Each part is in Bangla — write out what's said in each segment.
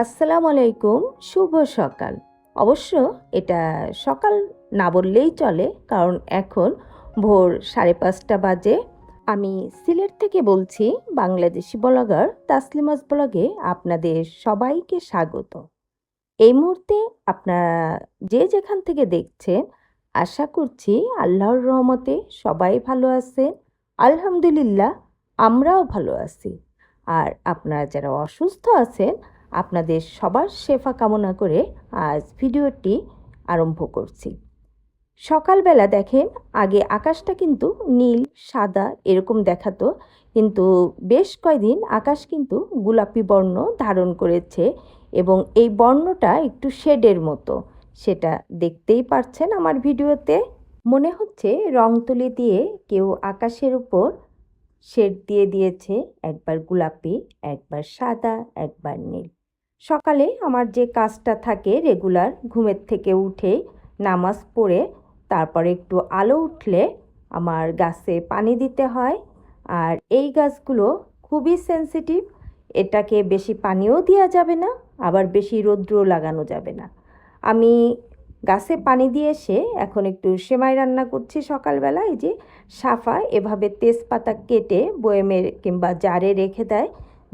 আসসালামু আলাইকুম, শুভ সকাল। অবশ্য এটা সকাল না বললেই চলে, কারণ এখন ভোর সাড়ে পাঁচটা বাজে। আমি সিলেট থেকে বলছি, বাংলাদেশি ব্লগার তাসলিমাস ব্লগে আপনাদের সবাইকে স্বাগত। এই মুহূর্তে আপনারা যে যেখান থেকে দেখছেন, আশা করছি আল্লাহর রহমতে সবাই ভালো আছেন। আলহামদুলিল্লাহ, আমরাও ভালো আছি। আর আপনারা যারা অসুস্থ আছেন আপনাদের সবার শেফা কামনা করে আজ ভিডিওটি আরম্ভ করছি। সকালবেলা দেখেন, আগে আকাশটা কিন্তু নীল, সাদা এরকম দেখাতো, কিন্তু বেশ কয়দিন আকাশ কিন্তু গোলাপি বর্ণ ধারণ করেছে এবং এই বর্ণটা একটু শেডের মতো। সেটা দেখতেই পারছেন আমার ভিডিওতে। মনে হচ্ছে রং তুলি দিয়ে কেউ আকাশের উপর শেড দিয়ে দিয়েছে, একবার গোলাপি, একবার সাদা, একবার নীল। সকালে আমার যে কাজটা থাকে রেগুলার ঘুমের থেকে উঠে নামাজ পড়ে, তারপরে একটু আলো উঠলে আমার গাছে পানি দিতে হয়। আর এই গাছগুলো খুবই সেন্সিটিভ এটাকে বেশি পানিও দেওয়া যাবে না, আবার বেশি রৌদ্রও লাগানো যাবে না। আমি গাছে পানি দিয়ে এসে এখন একটু সেমাই রান্না করছি সকালবেলা এই যে সাফা এভাবে তেজপাতা কেটে বয়েমের কিংবা জারে রেখে দেয়,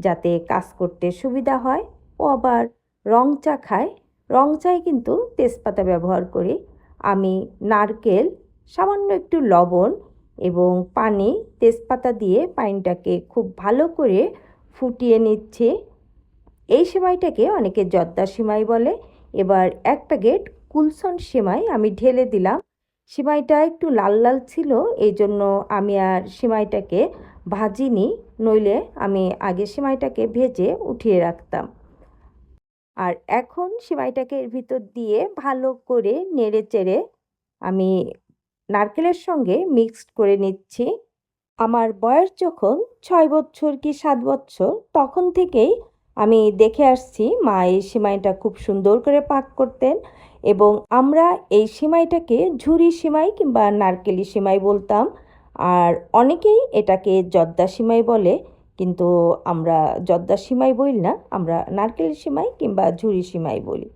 যাতে কাজ করতে সুবিধা হয়। ও আবার রং চা খায়। রং চায় কিন্তু তেজপাতা ব্যবহার করি। আমি নারকেল, সামান্য একটু লবণ এবং পানি তেজপাতা দিয়ে পানিটাকে খুব ভালো করে ফুটিয়ে নিচ্ছে। এই সেমাইটাকে অনেকে জর্দা সেমাই বলে। এবার এক প্যাকেট কুলসন সেমাই আমি ঢেলে দিলাম। সেমাইটা একটু লাল লাল ছিল এই জন্য আমি আর সেমাইটাকে ভাজিনি। নইলে আমি আগে সেমাইটাকে ভেজে উঠিয়ে রাখতাম। আর এখন সেমাইটাকে এর ভিতর দিয়ে ভালো করে নেড়ে চেড়ে আমি নারকেলের সঙ্গে মিক্সড করে নিচ্ছি। আমার বয়স যখন ছয় বছর কি সাত বছর, তখন থেকেই আমি দেখে আসছি মা এই সেমাইটা খুব সুন্দর করে পাক করতেন এবং আমরা এই সিমাইটাকে ঝুরি সেমাই কিংবা নারকেলি সেমাই বলতাম। আর অনেকেই এটাকে জর্দা সিমাই বলে। কিন্তু আমরা জর্দা সিমাই বলি না, আমরা নারকেল সিমাই কিংবা ঝুরি সিমাই বলি।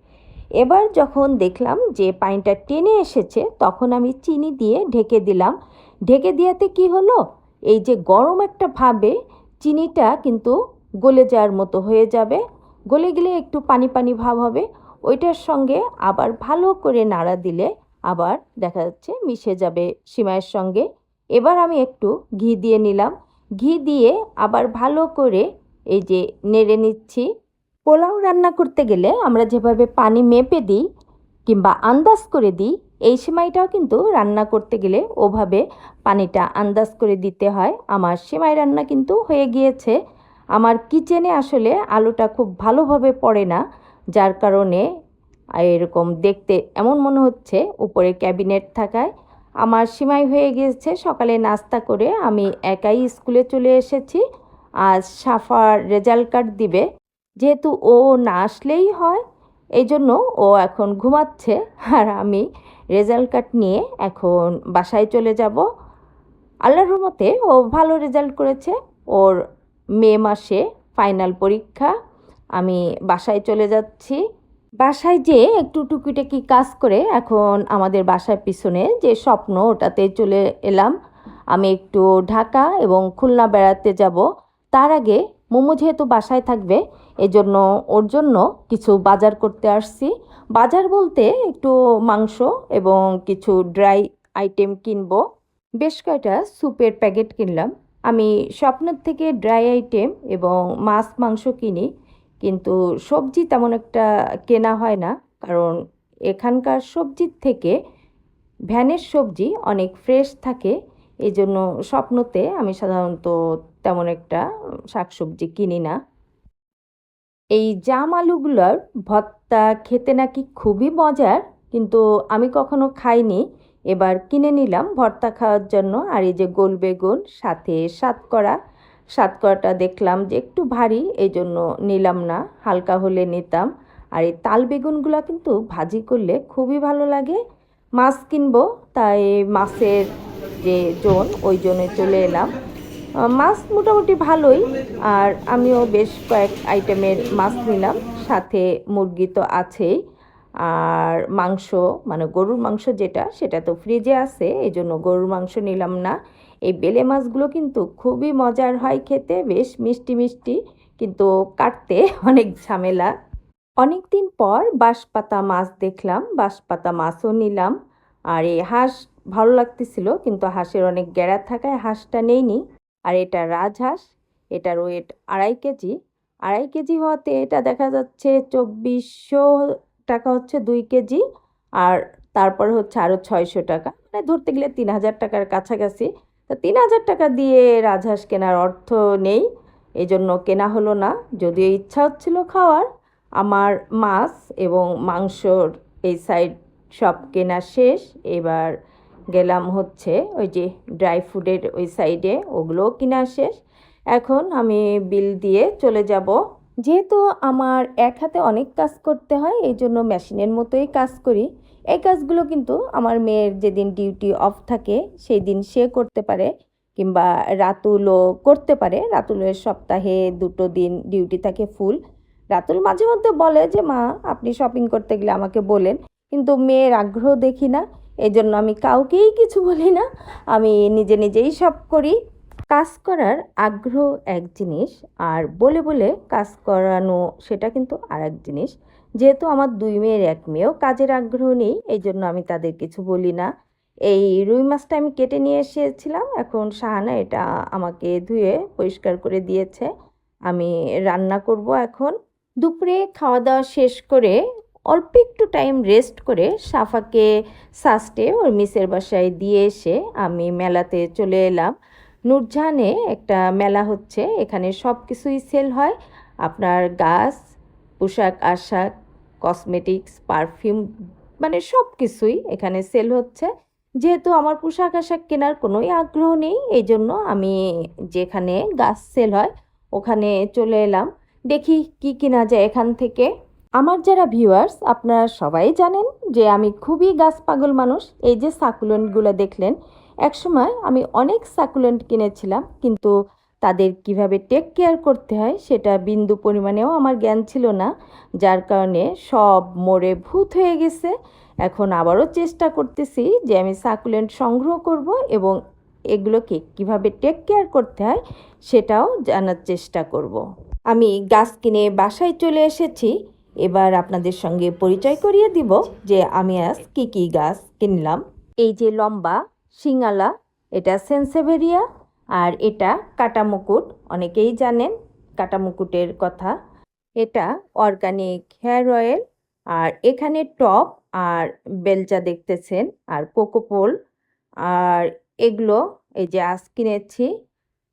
এবার যখন দেখলাম যে পানিটা টেনে এসেছে, তখন আমি চিনি দিয়ে ঢেকে দিলাম। ঢেকে দেওয়াতে কি হলো? এই যে গরম একটা ভাবে চিনিটা কিন্তু গলে যাওয়ার মতো হয়ে যাবে। গলে গেলে একটু পানি পানি ভাব হবে। ওইটার সঙ্গে আবার ভালো করে নাড়া দিলে আবার দেখা যাচ্ছে মিশে যাবে সিমাইয়ের সঙ্গে। এবার আমি একটু ঘি দিয়ে নিলাম। ঘি দিয়ে আবার ভালো করে এই যে নেড়ে নিচ্ছি। পোলাও রান্না করতে গেলে আমরা যেভাবে পানি মেপে দিই কিংবা আন্দাজ করে দিই, এই সেমাইটাও কিন্তু রান্না করতে গেলে ওভাবে পানিটা আন্দাজ করে দিতে হয়। আমার সেমাই রান্না কিন্তু হয়ে গিয়েছে। আমার কিচেনে আসলে আলুটা খুব ভালোভাবে পড়ে না, যার কারণে এরকম দেখতে এমন মনে হচ্ছে, উপরে ক্যাবিনেট থাকায়। আমার সিমাই হয়ে গিয়েছে, সকালে নাস্তা করে আমি একাই স্কুলে চলে এসেছি। আজ সাফার রেজাল্ট কার্ড দিবে। যেহেতু ও না আসলেই হয় এই জন্য ও এখন ঘুমাচ্ছে আর আমি রেজাল্ট কার্ড নিয়ে এখন বাসায় চলে যাব। আল্লাহর মতে ও ভালো রেজাল্ট করেছে। ওর মে মাসে ফাইনাল পরীক্ষা। আমি বাসায় চলে যাচ্ছি। বাসায় যে একটু টুকিটাকি কাজ করে এখন আমাদের বাসার পিছনে যে স্বপ্ন, ওটাতে চলে এলাম। আমি একটু ঢাকা এবং খুলনা বেড়াতে যাব। তার আগে মোমো যেহেতু বাসায় থাকবে, এজন্য ওর জন্য কিছু বাজার করতে আসছি। বাজার বলতে একটু মাংস এবং কিছু ড্রাই আইটেম কিনবো। বেশ কয়টা স্যুপের প্যাকেট কিনলাম। আমি স্বপ্নের থেকে ড্রাই আইটেম এবং মাছ মাংস কিনি। কিন্তু সবজি তেমন একটা কেনা হয় না। কারণ এখানকার সবজির থেকে ভ্যানের সবজি অনেক ফ্রেশ থাকে। এই জন্য স্বপ্নতে আমি সাধারণত তেমন একটা শাকসবজি কিনি না। এই জাম আলুগুলোর ভর্তা খেতে নাকি খুবই মজার, কিন্তু আমি কখনো খাইনি। এবার কিনে নিলাম ভর্তা খাওয়ার জন্য আর এই যে গোল বেগুন, সাথে সাতকরা সাতকরাটা দেখলাম যে একটু ভারী এই জন্য নিলাম না, হালকা হলে নিতাম। আর এই তাল বেগুনগুলো কিন্তু ভাজি করলে খুবই ভালো লাগে। মাছ কিনবো, তাই মাছের যে জোন, ওই জোনে চলে এলাম। মাছ মোটামুটি ভালোই, আর আমিও বেশ কয়েক আইটেমের মাছ নিলাম। সাথে মুরগি তো আছেই, আর মাংস মানে গরুর মাংস যেটা, সেটা তো ফ্রিজে আছে এই জন্য গরুর মাংস নিলাম না। এই বেলে মাছগুলো কিন্তু খুবই মজার হয় খেতে, বেশ মিষ্টি মিষ্টি, কিন্তু কাটতে অনেক ঝামেলা। অনেক দিন পর বাঁশপাতা মাছ দেখলাম, বাঁশপাতা মাছও নিলাম। আর এই হাঁস ভালো লাগতেছিল, কিন্তু হাঁসের অনেক গ্যারা থাকায় হাঁসটা নেইনি। আর এটা রাজহাঁস এটার ওয়েট আড়াই কেজি। আড়াই কেজি হওয়াতে এটা দেখা যাচ্ছে চব্বিশশো টাকা হচ্ছে দুই কেজি, আর তারপর হচ্ছে আরও ছয়শো টাকা। মানে ধরতে গেলে তিন হাজার টাকার কাছাকাছি। তা তিন হাজার টাকা দিয়ে রাজহাঁস কেনার অর্থ নেই এই জন্য কেনা হলো না। যদিও ইচ্ছা হচ্ছিল খাওয়ার, আমার মাছ এবং মাংসর এই সাইড সব কেনা শেষ, এবার গেলাম হচ্ছে ওই যে ড্রাই ফ্রুটের ওই সাইডে ওগুলোও কেনা শেষ। এখন আমি বিল দিয়ে চলে যাব। যেহেতু আমার এক হাতে অনেক কাজ করতে হয় এই জন্য মেশিনের মতোই কাজ করি। এই কাজগুলো কিন্তু আমার মেয়ের যেদিন ডিউটি অফ থাকে সেই দিন সে করতে পারে কিংবা রাতুলও করতে পারে। রাতুলের সপ্তাহে দুটো দিন ডিউটি থাকে ফুল রাতুল মাঝে মধ্যে বলে যে, মা, আপনি শপিং করতে গেলে আমাকে বলেন। কিন্তু মেয়ের আগ্রহ দেখি না। এই জন্য আমি কাউকেই কিছু বলি না। আমি নিজে নিজেই সব করি। কাজ করার আগ্রহ এক জিনিস, আর বলে বলে কাজ করানো সেটা কিন্তু আর এক জিনিস। যেহেতু আমার দুই মেয়ের এক মেয়েও কাজের আগ্রহ নেই এই জন্য আমি তাদের কিছু বলি না। এই রুই মাছটা আমি কেটে নিয়ে এসেছিলাম, এখন শাহানা এটা আমাকে ধুয়ে পরিষ্কার করে দিয়েছে। আমি রান্না করব এখন। দুপুরে খাওয়া দাওয়া শেষ করে অল্প একটু টাইম রেস্ট করে সাফাকে সাস্টে ওর মিসের বাসায় দিয়ে এসে আমি মেলাতে চলে এলাম। নূরজাহানে একটা মেলা হচ্ছে, এখানে সব কিছুই সেল হয়। আপনার গাছ, পোশাক, আশাক কসমেটিক্স পারফিউম মানে সব কিছুই এখানে সেল হচ্ছে। যেহেতু আমার পোশাক আশাক কেনার কোনোই আগ্রহ নেই, এই জন্য আমি যেখানে গাছ সেল হয়, ওখানে চলে এলাম। দেখি কি কিনা যায় এখান থেকে। আমার যারা ভিউয়ার্স আপনারা সবাই জানেন যে আমি খুবই গাছ পাগল মানুষ। এই যে সাকুলেন্টগুলো দেখলেন, একসময় আমি অনেক সাকুলেন্ট কিনেছিলাম, কিন্তু তাদের কীভাবে টেক কেয়ার করতে হয় সেটা বিন্দু পরিমাণেও আমার জ্ঞান ছিল না, যার কারণে সব মরে ভূত হয়ে গেছে। এখন আবারও চেষ্টা করতেছি যে আমি সাকুলেন্ট সংগ্রহ করব এবং এগুলোকে কীভাবে টেক কেয়ার করতে হয় সেটাও জানার চেষ্টা করব। আমি গাছ কিনে বাসায় চলে এসেছি। এবার আপনাদের সঙ্গে পরিচয় করিয়ে দিব যে আমি আজ কী কী গাছ কিনলাম। এই যে লম্বা সিঙ্গালা এটা সেন্সেভেরিয়া আর এটা কাটা মুকুট অনেকেই জানেন কাটামুকুটের কথা। এটা অর্গানিক হেয়ার অয়েল, আর এখানে টপ আর বেলচা দেখতেছেন, আর কোকোপোল। আর এগুলো এই যে আজ কিনেছি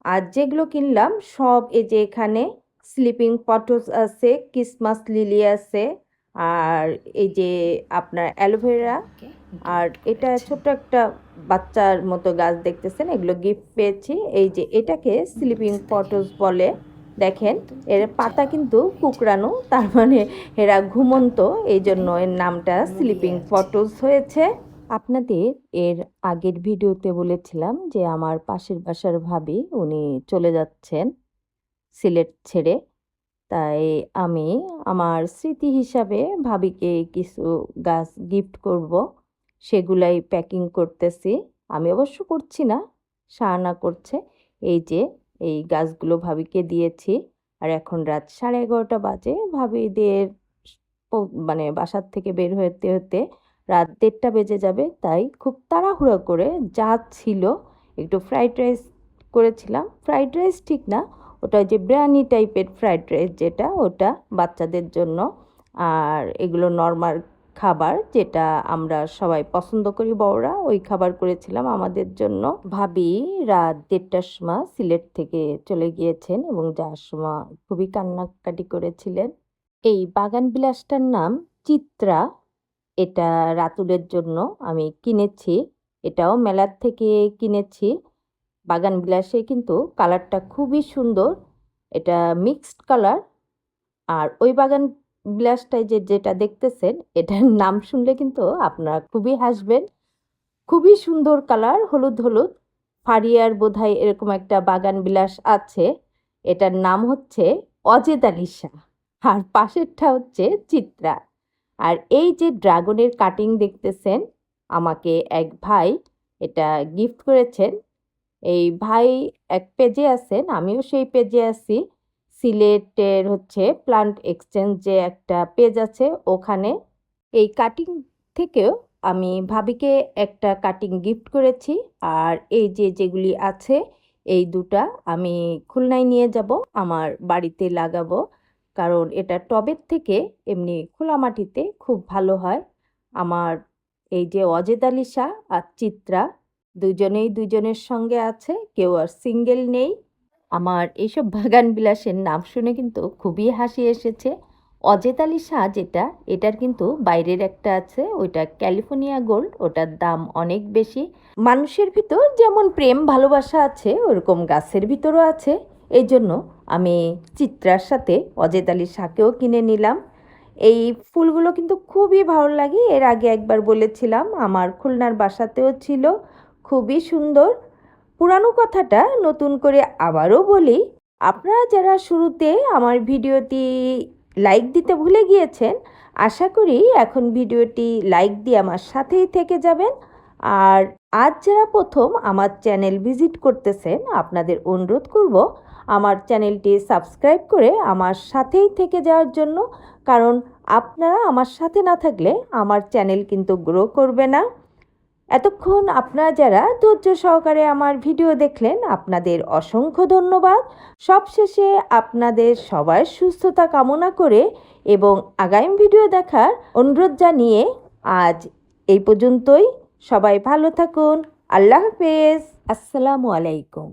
আর যেগুলো কিনলাম সব এই যে এখানে স্লিপিং পটস আছে, ক্রিসমাস লিলি আছে, আর এই যে আপনার অ্যালোভেরা। আর এটা ছোট্ট একটা বাচ্চার মতো গাছ দেখতেছেন এগুলো গিফট পেয়েছি। এই যে এটাকে স্লিপিং পটস বলে দেখেন এর পাতা কিন্তু কুকরানো তার মানে এরা ঘুমন্ত এই জন্য এর নামটা স্লিপিং পটস হয়েছে। আপনাদের এর আগের ভিডিওতে বলেছিলাম যে আমার পাশের বাসার ভাবি উনি চলে যাচ্ছেন সিলেট ছেড়ে। তাই আমি আমার স্মৃতি হিসাবে ভাবিকে কিছু গাছ গিফট করব। সেগুলাই প্যাকিং করতেছি। আমি অবশ্য করছি না সাহানা করছে। এই যে, এই গাছগুলো ভাবিকে দিয়েছি। আর এখন রাত সাড়ে এগারোটা বাজে। ভাবিদের মানে বাসার থেকে বের হতে হতে রাত দেড়টা বেজে যাবে। তাই খুব তাড়াহুড়ো করে যা ছিল, একটু ফ্রাইড রাইস করেছিলাম। ফ্রাইড রাইস ঠিক না, ওটা যে বিরিয়ানি টাইপের ফ্রাইড রাইস যেটা, ওটা বাচ্চাদের জন্য। আর এগুলো নর্মাল খাবার যেটা আমরা সবাই পছন্দ করি বড়রা, ওই খাবার করেছিলাম। আমাদের জন্য ভাবি রাত দেড়টার সময় সিলেট থেকে চলে গিয়েছেন এবং যাওয়ার সময় খুবই কান্নাকাটি করেছিলেন। এই বাগান বিলাসটার নাম চিত্রা। এটা রাতুলের জন্য আমি কিনেছি। এটাও মেলার থেকে কিনেছি। বাগান বিলাসে কিন্তু কালারটা খুবই সুন্দর। এটা মিক্সড কালার আর ওই বাগান বিলাসটায় যে যেটা দেখতেছেন, এটার নাম শুনলে কিন্তু আপনারা খুবই হাসবেন। খুবই সুন্দর কালার, হলুদ হলুদ। ফারিয়ার বোধহয় এরকম একটা বাগান বিলাস আছে। এটার নাম হচ্ছে অজেদালিশা আর পাশেরটা হচ্ছে চিত্রা। আর এই যে ড্রাগনের কাটিং দেখতেছেন, আমাকে এক ভাই এটা গিফট করেছেন। এই ভাই এক পেজে আছেন, আমিও সেই পেজে আছি। সিলেটের হচ্ছে প্লান্ট এক্সচেঞ্জ যে একটা পেজ আছে, ওখানে এই কাটিং থেকেও আমি ভাবিকে একটা কাটিং গিফট করেছি। আর এই যে যেগুলি আছে, এই দুটা আমি খুলনায় নিয়ে যাব, আমার বাড়িতে লাগাবো। কারণ এটা টবের থেকে এমনি খোলা মাটিতে খুব ভালো হয়। আমার এই যে অজেদ আলিশা আর চিত্রা, দুজনেই দুজনের সঙ্গে আছে, কেউ আর সিঙ্গেল নেই। আমার এইসব বাগান বিলাসের নাম শুনে কিন্তু খুবই হাসি এসেছে। অজেত আলী শাহ যেটা, এটার কিন্তু বাইরের একটা আছে, ওইটা ক্যালিফোর্নিয়া গোল্ড, ওটার দাম অনেক বেশি। মানুষের ভিতর যেমন প্রেম, ভালোবাসা আছে, ওরকম গাছের ভিতরও আছে। এই জন্য আমি চিত্রার সাথে অজেত আলী শাহকেও কিনে নিলাম। এই ফুলগুলো কিন্তু খুবই ভালো লাগে, এর আগে একবার বলেছিলাম, আমার খুলনার বাসাতেও ছিল। খুবই সুন্দর পুরানো কথাটা নতুন করে আবারও বলি, আপনারা যারা শুরুতে আমার ভিডিওটি লাইক দিতে ভুলে গিয়েছেন, আশা করি এখন ভিডিওটি লাইক দিয়ে আমার সাথেই থেকে যাবেন। আর আজ যারা প্রথম আমার চ্যানেল ভিজিট করতেছেন, আপনাদের অনুরোধ করব আমার চ্যানেলটি সাবস্ক্রাইব করে আমার সাথেই থেকে যাওয়ার জন্য, কারণ আপনারা আমার সাথে না থাকলে আমার চ্যানেল কিন্তু গ্রো করবে না। এতক্ষণ আপনারা যারা ধৈর্য সহকারে আমার ভিডিও দেখলেন, আপনাদের অসংখ্য ধন্যবাদ। সবশেষে আপনাদের সবার সুস্থতা কামনা করে এবং আগামী ভিডিও দেখার অনুরোধ জানিয়ে আজ এই পর্যন্তই। সবাই ভালো থাকুন। আল্লাহ হাফেজ। আসসালামু আলাইকুম।